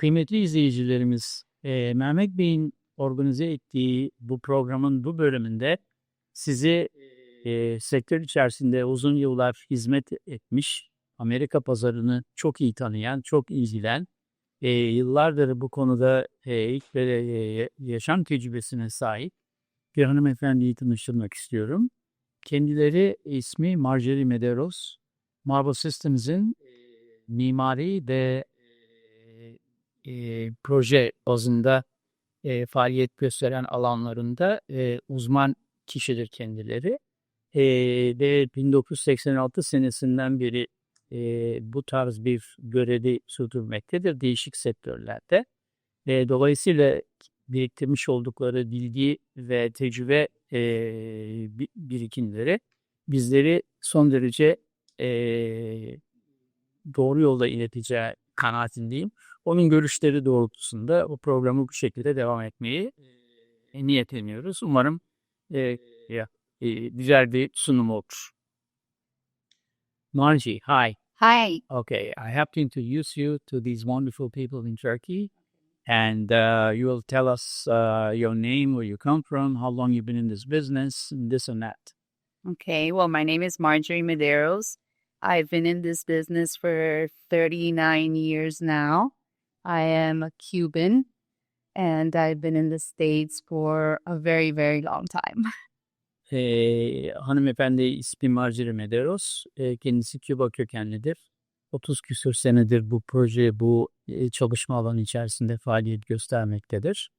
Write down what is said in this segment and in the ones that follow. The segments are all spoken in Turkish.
Kıymetli izleyicilerimiz, eee, Mehmet Bey'in organize ettiği bu programın bu bölümünde sizi, eee, sektör içerisinde uzun yıllar hizmet etmiş, Amerika pazarını çok iyi tanıyan, çok iyi bilen, eee, yıllardır bu konuda, eee, ilk ve, eee, yaşam tecrübesine sahip bir hanımefendiyi tanıştırmak istiyorum. Kendileri ismi Marjorie Medeiros. Marble Systems'in, mimari ve, eee, proje bazında, eee, faaliyet gösteren alanlarında, eee, uzman kişidir kendileri. Eee, ve 1986 senesinden beri, eee, bu tarz bir görevi sürdürmektedir değişik sektörlerde. Eee, dolayısıyla biriktirmiş oldukları bilgi ve tecrübe, bi birikimleri bizleri son derece, eee, doğru yolda ileteceği kanaatindeyim. Onun görüşleri doğrultusunda bu programı bu şekilde devam etmeyi, eee, niyetleniyoruz. Umarım, eee, ya, eee, güzel bir sunum olur. Margie, hi. Hi. Okay, I have to introduce you to these wonderful people in Turkey, and uh, you will tell us uh, your name, where you come from, how long you've been in this business, and this and that. Okay. Well, my name is Marjorie Medeiros. I've been in this business for 39 years now. I am a Cuban and I've been in the States for a very, very long time. Eee, hanımefendi ismi Marjorie Medeiros. Eee, kendisi Küba kökenlidir. 30 küsur senedir bu proje, bu eee, çalışma alanı içerisinde faaliyet göstermektedir.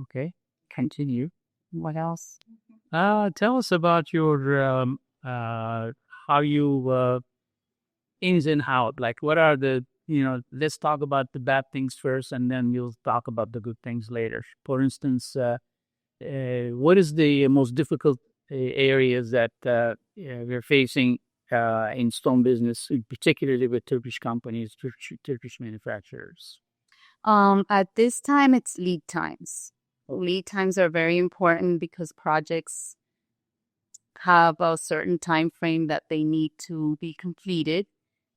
Okay, continue. What else? Uh, tell us about your um, uh, how you uh, ins and out. Like, what are the you know? Let's talk about the bad things first, and then we'll talk about the good things later. For instance, uh, uh, what is the most difficult uh, areas that uh, uh, we're facing uh, in stone business, particularly with Turkish companies, Turkish, Turkish manufacturers? Um, at this time, it's lead times. Lead times are very important because projects have a certain time frame that they need to be completed,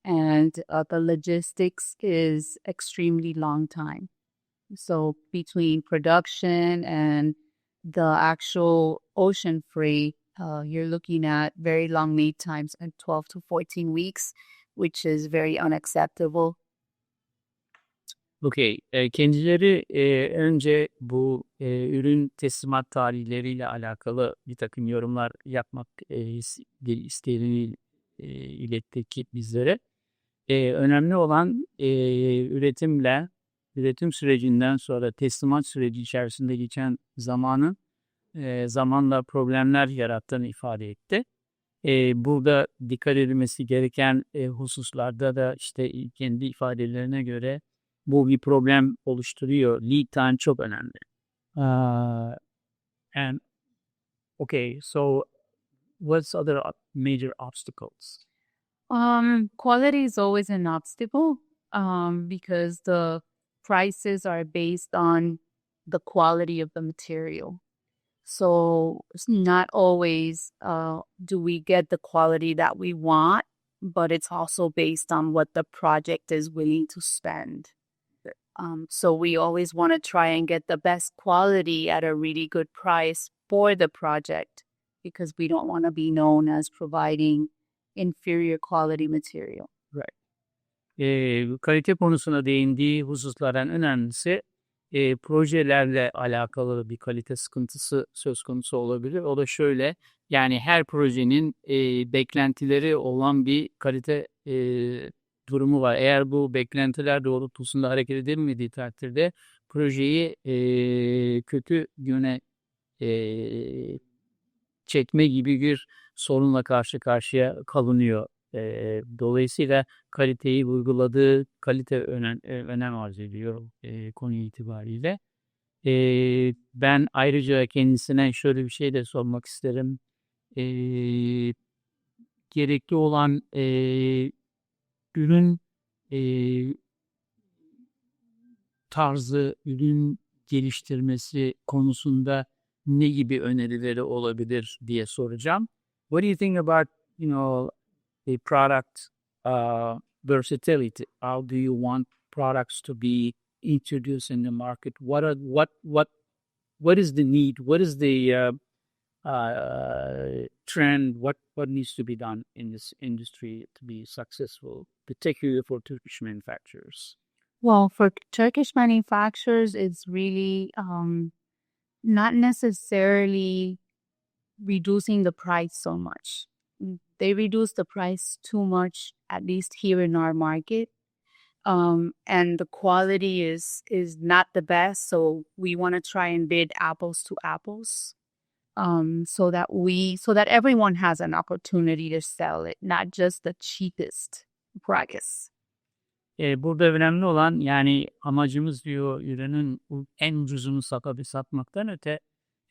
and uh, the logistics is extremely long time. So between production and the actual ocean freight, uh, you're looking at very long lead times and 12 to 14 weeks, which is very unacceptable. Eee, kendileri eee, önce bu eee, ürün teslimat tarihleriyle alakalı bir takım yorumlar yapmak bir isteğini eee, iletti ki bizlere. Eee, önemli olan eee, üretimle, üretim sürecinden sonra teslimat süreci içerisinde geçen zamanın eee, zamanla problemler yarattığını ifade etti. Eee, burada dikkat edilmesi gereken eee, hususlarda da işte kendi ifadelerine göre bu bir problem oluşturuyor. Lead time çok önemli. Uh, and okay, so what's other major obstacles? Um, quality is always an obstacle um, because the prices are based on the quality of the material. So it's not always uh, do we get the quality that we want, but it's also based on what the project is willing to spend. Um, so we always want to try and get the best quality at a really good price for the project because we don't want to be known as providing inferior quality material. Eee, kalite konusuna değindiği hususlardan önemlisi eee, projelerle alakalı bir kalite sıkıntısı söz konusu olabilir. O da şöyle, yani her projenin eee, beklentileri olan bir kalite eee, durumu var. Eğer bu beklentiler doğrultusunda hareket edilmediği takdirde projeyi eee, kötü yöne eee, çekme gibi bir sorunla karşı karşıya kalınıyor. Eee, dolayısıyla kaliteyi uyguladığı kalite önem, e, önem arz ediyor eee, konu itibariyle. Eee, ben ayrıca kendisine şöyle bir şey de sormak isterim. Eee, gerekli olan eee, ürün eee, tarzı, ürün geliştirmesi konusunda ne gibi önerileri olabilir diye soracağım. What do you think about, you know, a product uh, versatility? How do you want products to be introduced in the market? What are what what what is the need? What is the uh, uh, trend? What what needs to be done in this industry to be successful, particularly for Turkish manufacturers? Well, for Turkish manufacturers, it's really um, not necessarily reducing the price so much. Mm, They reduce the price too much, at least here in our market. Um, and the quality is is not the best. So we want to try and bid apples to apples. Um, so that we so that everyone has an opportunity to sell it, not just the cheapest price. E, burada önemli olan yani amacımız diyor ürünün en ucuzunu satıp satmaktan öte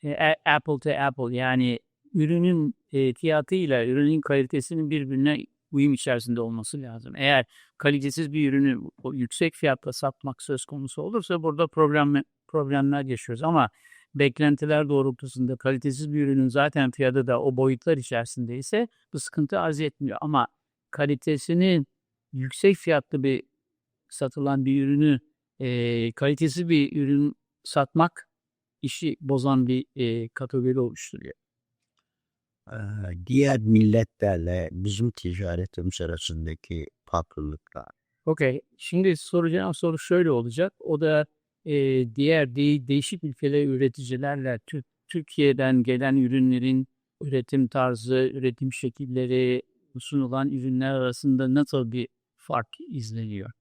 e, apple to apple yani ürünün e, fiyatıyla ürünün kalitesinin birbirine uyum içerisinde olması lazım. Eğer kalitesiz bir ürünü yüksek fiyatla satmak söz konusu olursa burada problem problemler yaşıyoruz ama beklentiler doğrultusunda kalitesiz bir ürünün zaten fiyatı da o boyutlar içerisindeyse bu sıkıntı arz etmiyor ama kalitesini yüksek fiyatlı bir satılan bir ürünü e, kalitesiz bir ürün satmak işi bozan bir e, kategori oluşturuyor. Diğer milletlerle bizim ticaretimiz arasındaki farklılıklar. Okey. Şimdi soracağım soru şöyle olacak. O da e, diğer de- değişik ülkeler üreticilerle Tür- Türkiye'den gelen ürünlerin üretim tarzı, üretim şekilleri, sunulan ürünler arasında nasıl bir fark izleniyor?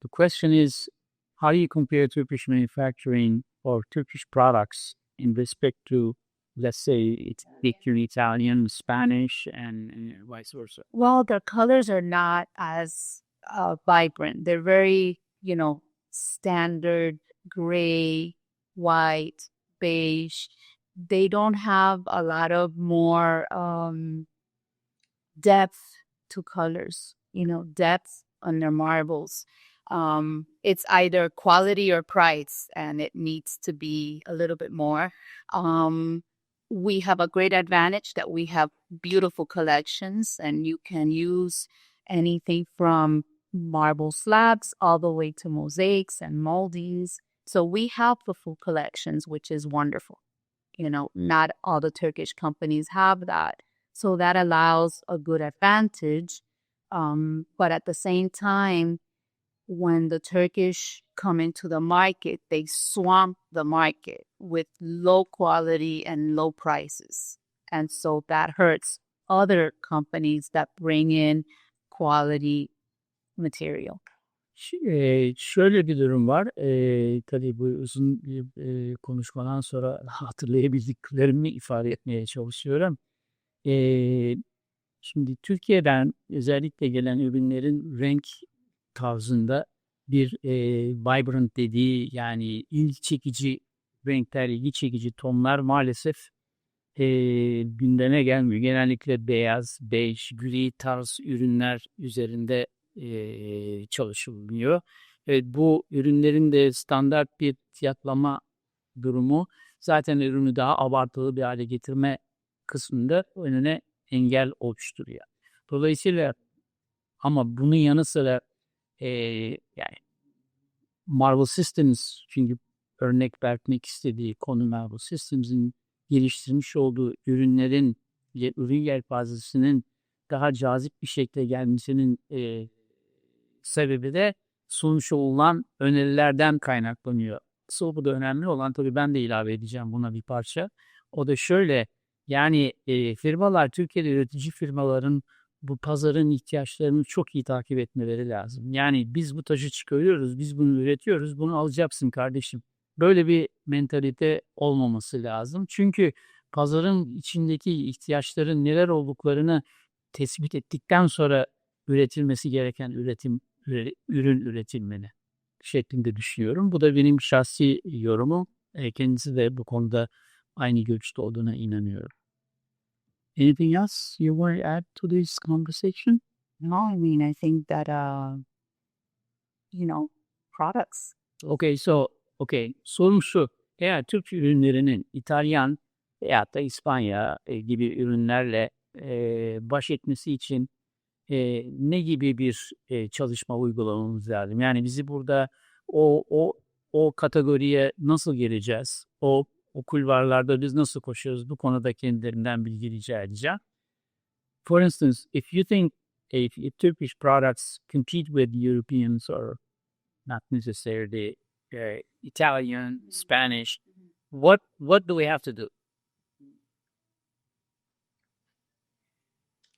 The question is, how do you compare Turkish manufacturing or Turkish products in respect to, let's say, it's Italian, Spanish, and, and vice versa? Well, their colors are not as uh, vibrant. They're very, you know, standard gray, white, beige. They don't have a lot of more um, depth to colors, you know, depth on their marbles. Um, it's either quality or price, and it needs to be a little bit more. Um, we have a great advantage that we have beautiful collections, and you can use anything from marble slabs all the way to mosaics and moldings. So we have the full collections, which is wonderful. You know, not all the Turkish companies have that. So that allows a good advantage. Um, but at the same time, when the Turkish come into the market, they swamp the market with low quality and low prices. And so that hurts other companies that bring in quality material. Eee, şöyle bir durum var. Eee, tabii bu uzun bir eee, konuşmadan sonra hatırlayabildiklerimi ifade etmeye çalışıyorum. Eee, şimdi Türkiye'den özellikle gelen ürünlerin renk tarzında bir eee, vibrant dediği yani ilgi çekici renkler, ilgi çekici tonlar maalesef eee, gündeme gelmiyor. Genellikle beyaz, bej, gri tarz ürünler üzerinde eee, çalışılıyor. Evet, bu ürünlerin de standart bir fiyatlama durumu zaten ürünü daha abartılı bir hale getirme kısmında önüne engel oluşturuyor. Dolayısıyla ama bunun yanı sıra eee, yani Marvel Systems çünkü örnek vermek istediği konu Marvel Systems'in geliştirmiş olduğu ürünlerin ürün yelpazesinin daha cazip bir şekilde gelmesinin eee, sebebi de sunmuş olunan önerilerden kaynaklanıyor. Asıl bu da önemli olan tabii ben de ilave edeceğim buna bir parça. O da şöyle yani eee, firmalar Türkiye'de üretici firmaların bu pazarın ihtiyaçlarını çok iyi takip etmeleri lazım. Yani biz bu taşı çıkarıyoruz, biz bunu üretiyoruz, bunu alacaksın kardeşim. Böyle bir mentalite olmaması lazım. Çünkü pazarın içindeki ihtiyaçların neler olduklarını tespit ettikten sonra üretilmesi gereken üretim üre- ürün üretilmeli şeklinde düşünüyorum. Bu da benim şahsi yorumum. E, kendisi de bu konuda aynı görüşte olduğuna inanıyorum. Anything else you want to add to this conversation? No, I mean, I think that, uh, you know, products. Okay, so okay. Sorum şu. Eğer Türk ürünlerinin İtalyan veyahut da İspanya e, gibi ürünlerle e, baş etmesi için e, ne gibi bir e, çalışma uygulamamız lazım? Yani bizi burada o o o kategoriye nasıl geleceğiz? O o kulvarlarda biz nasıl koşuyoruz? Bu konuda kendilerinden bilgi rica edeceğim. For instance, if you think if, if Turkish products compete with Europeans or not necessarily uh, Italian, Spanish, what what do we have to do?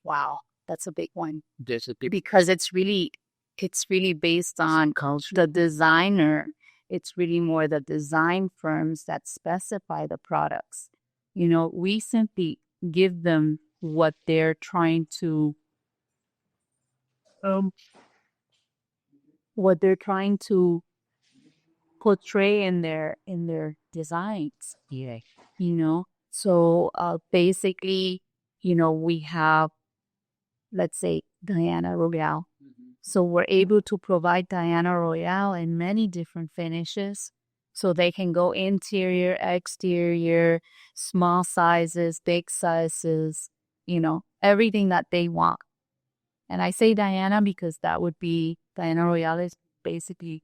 Wow, that's a big one There's a big because it's really it's really based on culture. the designer. It's really more the design firms that specify the products. You know, we simply give them what they're trying to um what they're trying to portray in their in their designs Yeah. you know so uh basically you know we have let's say diana royale. So we're able to provide diana royale in many different finishes. So they can go interior exterior small sizes big sizes you know everything that they want. And i say diana because that would be diana royale is basically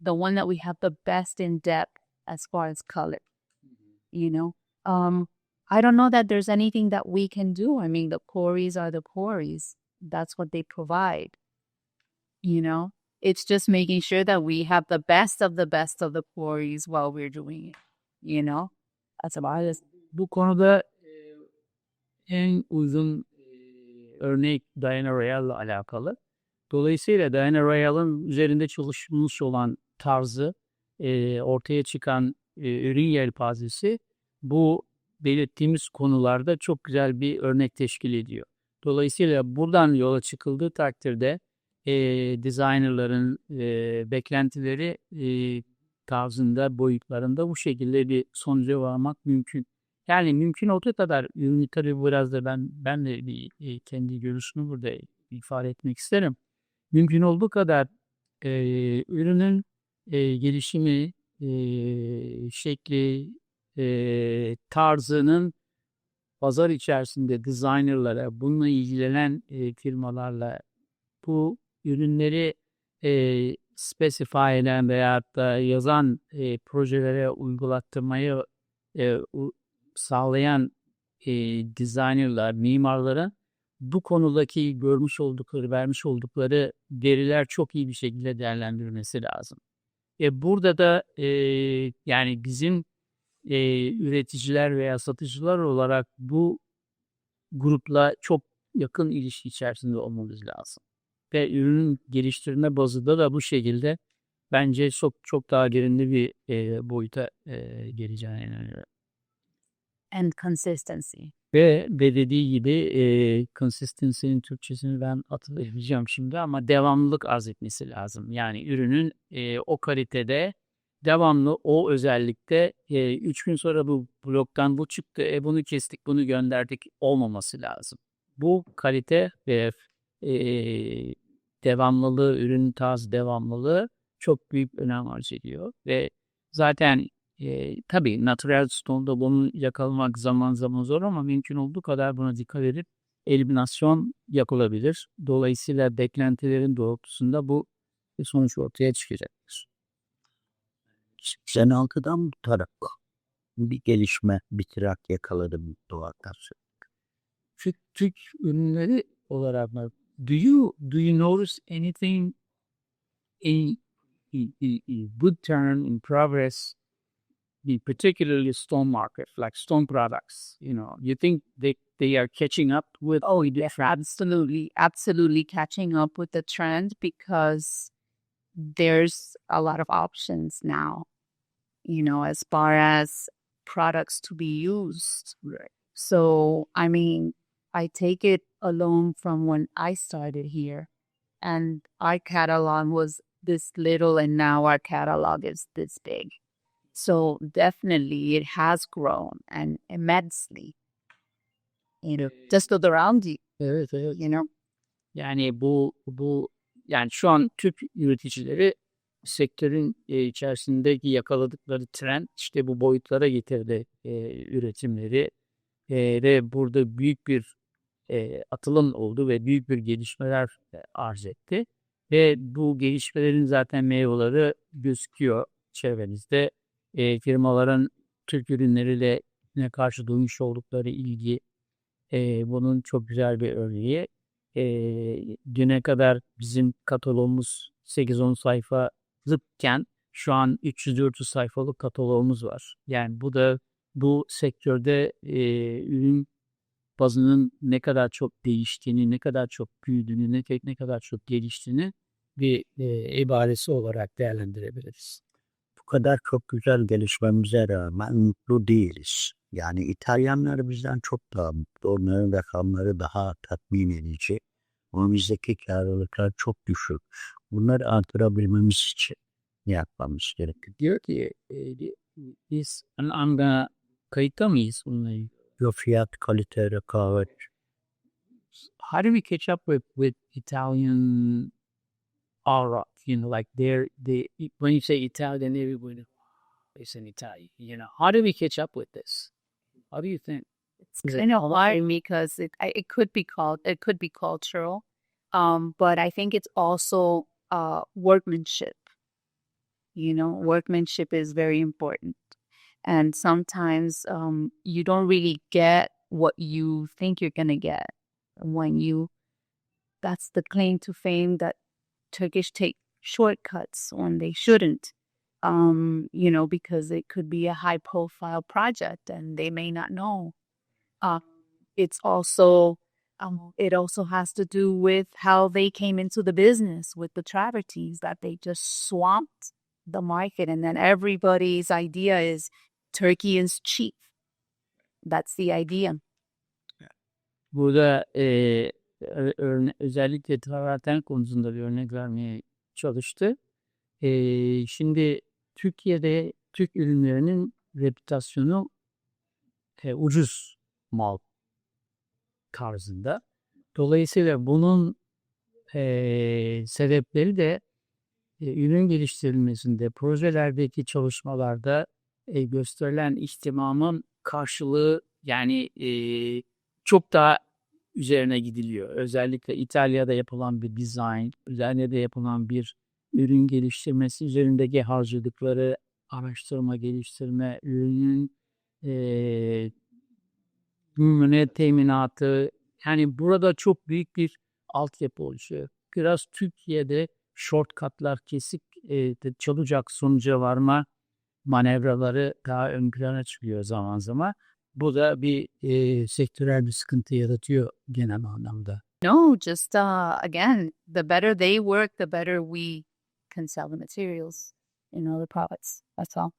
the one that we have the best in depth as far as color you know? Um i don't know that there's anything that we can do. I mean the quarries are the quarries. That's what they provide you know? It's just making sure that we have the best of the best of the quarries while we're doing it you know? that's about it Bu konuda en uzun örnek Diana Royale'la alakalı. Dolayısıyla Diana Royale'ın üzerinde çalışılmış olan tarzı, ortaya çıkan e, ürün yelpazesi bu belirttiğimiz konularda çok güzel bir örnek teşkil ediyor. Dolayısıyla buradan yola çıkıldığı takdirde e, designerların e, beklentileri e, tarzında, boyutlarında bu şekilde bir sonuca varmak mümkün. Yani mümkün olduğu kadar ürünü tabii biraz da ben ben de bir e, kendi görüşümü burada ifade etmek isterim. Mümkün olduğu kadar e, ürünün e, gelişimi, e, şekli, e, tarzının pazar içerisinde designerlara, bununla ilgilenen e, firmalarla bu ürünleri e, specify eden veyahut da yazan e, projelere uygulattırmayı e, u- sağlayan e, designerlar, mimarlara bu konudaki görmüş oldukları, vermiş oldukları veriler çok iyi bir şekilde değerlendirilmesi lazım. E, burada da e, yani bizim e, üreticiler veya satıcılar olarak bu grupla çok yakın ilişki içerisinde olmamız lazım. Ve ürünün geliştirme bazında da bu şekilde bence çok çok daha derinli bir e, boyuta e, geleceğine inanıyorum. and consistency Ve, ve dediği gibi e, consistency'nin Türkçesini ben hatırlayamayacağım şimdi ama devamlılık arz etmesi lazım. Yani ürünün e, o kalitede devamlı o özellikte e, üç gün sonra bu bloktan bu çıktı, e, bunu kestik, bunu gönderdik olmaması lazım. Bu kalite ve e, devamlılığı, ürün tarz devamlılığı çok büyük önem arz ediyor ve zaten e, tabii natural stone'da bunu yakalamak zaman zaman zor ama mümkün olduğu kadar buna dikkat edip eliminasyon yapılabilir. Dolayısıyla beklentilerin doğrultusunda bu bir sonuç ortaya çıkacaktır. 86'dan bu tarafa bir gelişme, bir trak yakaladım Doğu Akasya. Türk, Türk ürünleri olarak mı? Do you do you notice anything in, in, in, in good turn in progress, in particularly stone market, like stone products? You know, you think they they are catching up with Oh, the yes, trend? absolutely, absolutely catching up with the trend because there's a lot of options now, you know, as far as products to be used. Right. So, I mean, I take it alone from when I started here, and our catalog was this little, and now our catalog is this big. So, definitely, it has grown and immensely. You know, just look around you, you know. Yani bu bu yani şu an Türk üreticileri sektörün e, içerisindeki yakaladıkları trend işte bu boyutlara getirdi e, üretimleri E, ve burada büyük bir e, atılım oldu ve büyük bir gelişmeler e, arz etti. Ve bu gelişmelerin zaten meyveleri gözüküyor çevrenizde. E, firmaların Türk ürünleriyle ne karşı duymuş oldukları ilgi e, bunun çok güzel bir örneği. E, düne kadar bizim kataloğumuz 8-10 sayfalıkken şu an 300-400 sayfalık kataloğumuz var. Yani bu da bu sektörde e, ürün bazının ne kadar çok değiştiğini, ne kadar çok büyüdüğünü, ne, ne kadar çok geliştiğini bir e, ibaresi olarak değerlendirebiliriz. Bu kadar çok güzel gelişmemize rağmen mutlu değiliz. Yani İtalyanlar bizden çok daha mutlu. Onların rakamları daha tatmin edici. Ama bizdeki karlılıklar çok düşük. Bunları artırabilmemiz için ne yapmamız gerekiyor? Diyor ki e, biz an- anda kayıtta mıyız bununla? Yo fiyat, kalite, rekabet. how do we catch up with with Italian rock? You know, like they're they when you say Italian, everybody is in Italian. You know, how do we catch up with this? How do you think? It's kind of hard because it it could be called it could be cultural, um, but I think it's also uh, workmanship. You know, workmanship is very important, and sometimes um, you don't really get what you think you're gonna get when you. That's the claim to fame that Turkish take shortcuts when they shouldn't. Um, you know, because it could be a high profile project and they may not know um, it's also um, it also has to do with how they came into the business with the travertines that they just swamped the market and then everybody's idea is turkey is cheap. That's the idea. Burada e, ö- örne- özellikle traverten konusunda bir örnek vermeye çalıştı. E, şimdi Türkiye'de Türk ürünlerinin reputasyonu e, ucuz mal tarzında. Dolayısıyla bunun e, sebepleri de e, ürün geliştirilmesinde, projelerdeki çalışmalarda e, gösterilen ihtimamın karşılığı yani e, çok daha üzerine gidiliyor. Özellikle İtalya'da yapılan bir design, İtalya'da yapılan bir ürün geliştirmesi üzerindeki harcadıkları araştırma, geliştirme, ürünün eee gümrüğüne teminatı yani burada çok büyük bir altyapı oluşuyor. Biraz Türkiye'de shortcutlar kesik de çalacak sonuca varma manevraları daha ön plana çıkıyor zaman zaman. Bu da bir eee sektörel bir sıkıntı yaratıyor genel anlamda. no just uh, again the better they work the better we can sell the materials in other products that's all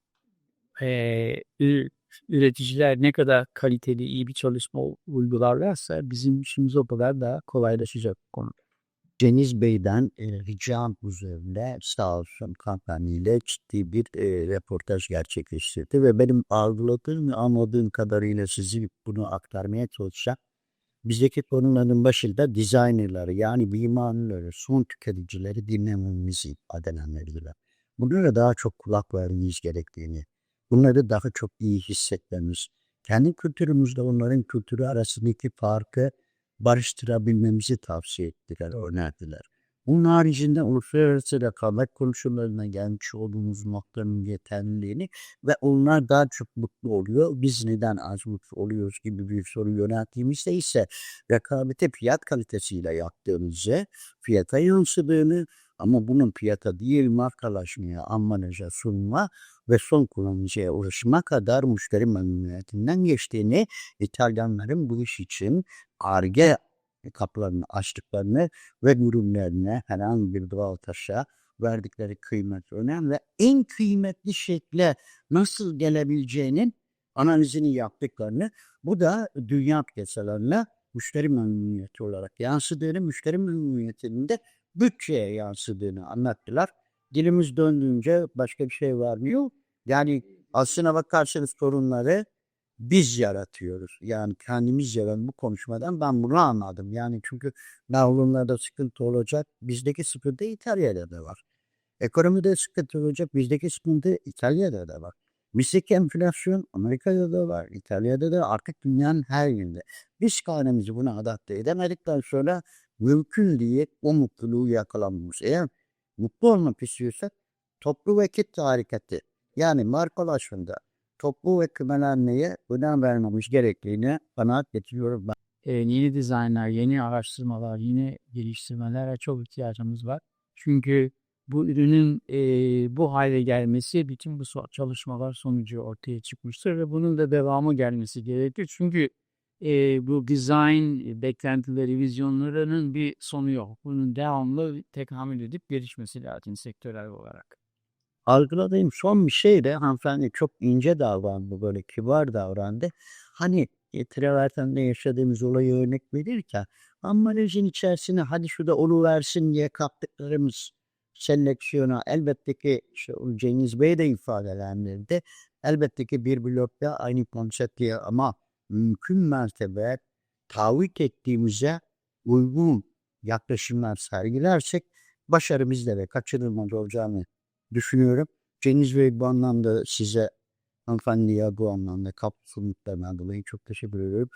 Eee, ü- üreticiler ne kadar kaliteli iyi bir çalışma uygularlarsa bizim işimiz o kadar daha kolaylaşacak konu. Cengiz Bey'den e, ricam üzerine sağ olsun kampanyayla ciddi bir e, reportaj gerçekleştirdi ve benim algıladığım ve anladığım kadarıyla sizi bunu aktarmaya çalışacağım. Bizdeki konuların başında designerları yani mimarları, son tüketicileri dinlememizi adenenleridir. Bunlara daha çok kulak vermemiz gerektiğini, bunları daha çok iyi hissetmemiz, kendi kültürümüzle onların kültürü arasındaki farkı barıştırabilmemizi tavsiye ettiler, önerdiler. Bunun haricinde uluslararası rekabet koşullarına gelmiş olduğumuz noktanın yeterliliğini ve onlar daha çok mutlu oluyor. Biz neden az mutlu oluyoruz gibi bir soru yönelttiğimizde ise rekabete fiyat kalitesiyle yaptığımızı, fiyata yansıdığını ama bunun fiyata değil markalaşmaya, ambalaja sunma ve son kullanıcıya ulaşıma kadar müşteri memnuniyetinden geçtiğini İtalyanların bu iş için ARGE kapılarını açtıklarını ve ürünlerine herhangi bir doğal taşa verdikleri kıymet önemli ve en kıymetli şekle nasıl gelebileceğinin analizini yaptıklarını bu da dünya piyasalarına müşteri memnuniyeti olarak yansıdığını, müşteri memnuniyetinin de bütçeye yansıdığını anlattılar. Dilimiz döndüğünce başka bir şey var mı? Yok. Yani aslına bakarsanız sorunları biz yaratıyoruz. Yani kendimiz yaran bu konuşmadan ben bunu anladım. Yani çünkü navlunlarda sıkıntı olacak. Bizdeki sıkıntı İtalya'da da var. Ekonomide sıkıntı olacak. Bizdeki sıkıntı İtalya'da da var. Bizdeki enflasyon Amerika'da da var, İtalya'da da artık dünyanın her yerinde. Biz kendimizi buna adapte edemedikten sonra mümkün değil o mutluluğu yakalamamız. Eğer mutlu olmak istiyorsak toplu ve kitle hareketi yani markalaşmada toplu ve kümelenmeye önem vermemiz gerektiğini kanaat getiriyorum ben. e, yeni dizaynlar, yeni araştırmalar, yeni geliştirmelere çok ihtiyacımız var. Çünkü bu ürünün e, bu hale gelmesi bütün bu çalışmalar sonucu ortaya çıkmıştır ve bunun da devamı gelmesi gerekir. Çünkü e, bu design e, beklentileri, vizyonlarının bir sonu yok. Bunun devamlı tekamül edip gelişmesi lazım sektörel olarak. Algıladığım son bir şey de hanımefendi çok ince davrandı, böyle kibar davrandı. Hani e, travertende yaşadığımız olayı örnek verirken ambalajın içerisine hadi şu da versin diye kattıklarımız seleksiyona elbette ki işte Cengiz Bey de ifadelendirdi. Elbette ki bir blokta aynı konsept diye ama mümkün mertebe taahhüt ettiğimize uygun yaklaşımlar sergilersek başarımızda ve kaçınılmaz olacağını düşünüyorum. Cengiz Bey bu anlamda size hanımefendiye bu anlamda kapsamlıklarından dolayı çok teşekkür ediyorum.